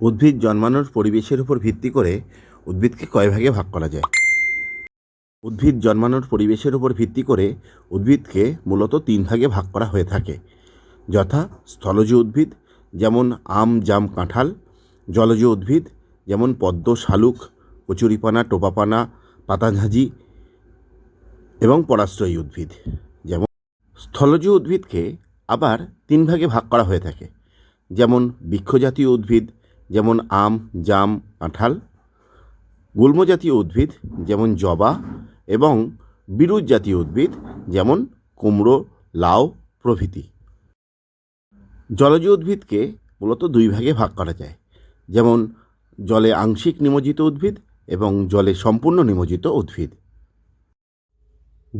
উদ্ভিদ জন্মানোর পরিবেশের উপর ভিত্তি করে উদ্ভিদকে কয় ভাগে ভাগ করা যায়? উদ্ভিদ জন্মানোর পরিবেশের উপর ভিত্তি করে উদ্ভিদকে মূলত তিন ভাগে ভাগ করা হয়ে থাকে। যথা স্থলজ উদ্ভিদ, যেমন আম, জাম, কাঁঠাল, জলজ উদ্ভিদ, যেমন পদ্ম, শালুক, কচুরিপানা, টোপাপানা, পাতাঝাঁঝি এবং পরাশ্রয়ী উদ্ভিদ। যেমন স্থলজ উদ্ভিদকে আবার তিন ভাগে ভাগ করা হয়ে থাকে। যেমন বৃক্ষজাতীয় উদ্ভিদ যেমন আম, জাম কাঁঠাল গুল্মজাতীয় উদ্ভিদ যেমন জবা এবং বিরুৎ জাতীয় উদ্ভিদ যেমন কুমড়ো, লাউ প্রভৃতি। জলজ উদ্ভিদকে মূলত দুই ভাগে ভাগ করা যায়। যেমন জলে আংশিক নিমজ্জিত উদ্ভিদ এবং জলে সম্পূর্ণ নিমজ্জিত উদ্ভিদ।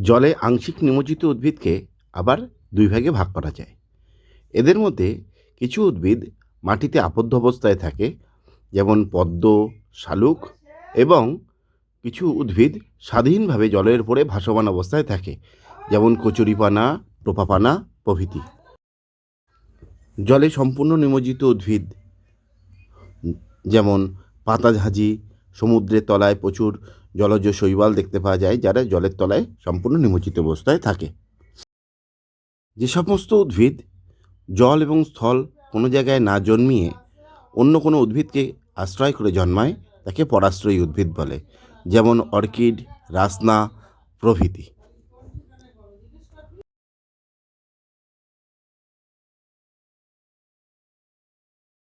জলে আংশিক নিমজ্জিত উদ্ভিদকে আবার দুই ভাগে ভাগ করা যায়। এদের মধ্যে কিছু উদ্ভিদ মাটিতে আবদ্ধ অবস্থায় থাকে, যেমন পদ্ম, শালুক এবং কিছু উদ্ভিদ স্বাধীনভাবে জলের উপরে ভাসমান অবস্থায় থাকে, যেমন কচুরিপানা, টোপাপানা প্রভৃতি। জলে সম্পূর্ণ নিমজ্জিত উদ্ভিদ, যেমন পাতাঝাঁঝি সমুদ্রের তলায় প্রচুর জলজ শৈবাল দেখতে পাওয়া যায়, যারা জলের তলায় সম্পূর্ণ নিমজ্জিত অবস্থায় থাকে। যে সমস্ত উদ্ভিদ জল এবং স্থল কোনো জায়গায় না জন্মিয়ে অন্য কোনো উদ্ভিদকে আশ্রয় করে জন্মায়, তাকে পরাশ্রয়ী উদ্ভিদ বলে। যেমন অর্কিড, রাসনা প্রভৃতি।